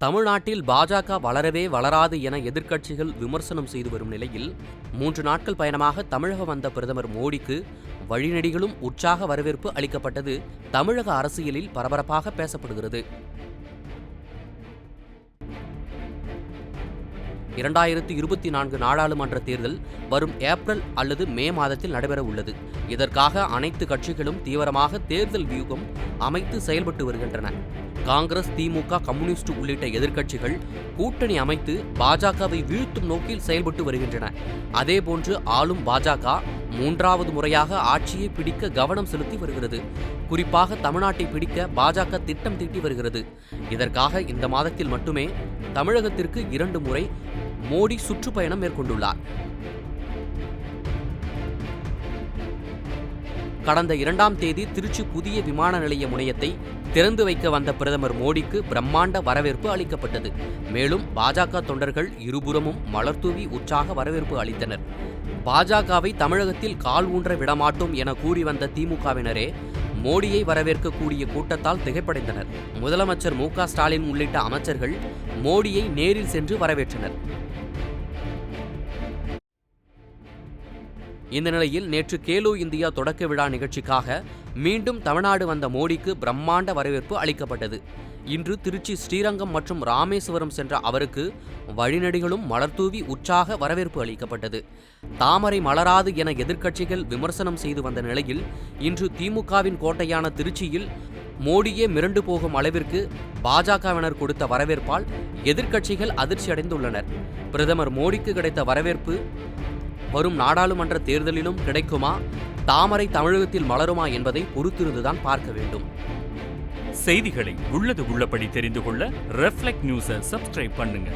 தமிழ்நாட்டில் பாஜக வளரவே வளராது என எதிர்க்கட்சிகள் விமர்சனம் செய்து வரும் நிலையில் மூன்று நாட்கள் பயணமாக தமிழகம் வந்த பிரதமர் மோடிக்கு வழிநெடிகளும் உற்சாக வரவேற்பு அளிக்கப்பட்டது தமிழக அரசியலில் பரபரப்பாக பேசப்படுகிறது. இரண்டாயிரத்து இருபத்தி நான்கு நாடாளுமன்ற தேர்தல் வரும் ஏப்ரல் அல்லது மே மாதத்தில் நடைபெற உள்ளது. இதற்காக அனைத்து கட்சிகளும் தீவிரமாக தேர்தல் வியூகம் அமைத்து செயல்பட்டு வருகின்றன. காங்கிரஸ் திமுக கம்யூனிஸ்ட் உள்ளிட்ட எதிர்க்கட்சிகள் கூட்டணி அமைத்து பாஜகவை வீழ்த்தும் நோக்கில் செயல்பட்டு வருகின்றன. அதேபோன்று ஆளும் பாஜக மூன்றாவது முறையாக ஆட்சியை பிடிக்க கவனம் செலுத்தி வருகிறது. குறிப்பாக தமிழ்நாட்டை பிடிக்க பாஜக திட்டம் தீட்டி வருகிறது. இதற்காக இந்த மாதத்தில் மட்டுமே தமிழகத்திற்கு இரண்டு முறை மோடி சுற்றுப்பயணம் மேற்கொண்டுள்ளார். கடந்த இரண்டாம் தேதி திருச்சி புதிய விமான நிலைய முனையத்தை திறந்து வைக்க வந்த பிரதமர் மோடிக்கு பிரம்மாண்ட வரவேற்பு அளிக்கப்பட்டது. மேலும் பாஜக தொண்டர்கள் இருபுறமும் மலர்தூவி உற்சாக வரவேற்பு அளித்தனர். பாஜகவை தமிழகத்தில் கால் ஊன்ற விடமாட்டோம் என கூறி வந்த திமுகவினரே மோடியை வரவேற்கக்கூடிய கூட்டத்தால் திகைப்படைந்தனர். முதலமைச்சர் மு ஸ்டாலின் உள்ளிட்ட அமைச்சர்கள் மோடியை நேரில் சென்று வரவேற்றனர். இந்த நிலையில் நேற்று கேலோ இந்தியா தொடக்க விழா நிகழ்ச்சிக்காக மீண்டும் தமிழ்நாடு வந்த மோடிக்கு பிரம்மாண்ட வரவேற்பு அளிக்கப்பட்டது. இன்று திருச்சி ஸ்ரீரங்கம் மற்றும் ராமேஸ்வரம் சென்ற அவருக்கு வழிநடிகளும் மலர்தூவி உற்சாக வரவேற்பு அளிக்கப்பட்டது. தாமரை மலராது என எதிர்க்கட்சிகள் விமர்சனம் செய்து வந்த நிலையில் இன்று திமுகவின் கோட்டையான திருச்சியில் மோடியே மிரண்டு போகும் அளவிற்கு பாஜகவினர் கொடுத்த வரவேற்பால் எதிர்க்கட்சிகள் அதிர்ச்சியடைந்துள்ளனர். பிரதமர் மோடிக்கு கிடைத்த வரவேற்பு வரும் நாடாளுமன்ற தேர்தலிலும் கிடைக்குமா? தாமரை தமிழகத்தில் மலருமா என்பதை பொறுத்திருந்துதான் பார்க்க வேண்டும். செய்திகளை உள்ளது உள்ளபடி தெரிந்து கொள்ள ரெஃப்ளெக்ட் நியூஸை சப்ஸ்கிரைப் பண்ணுங்க.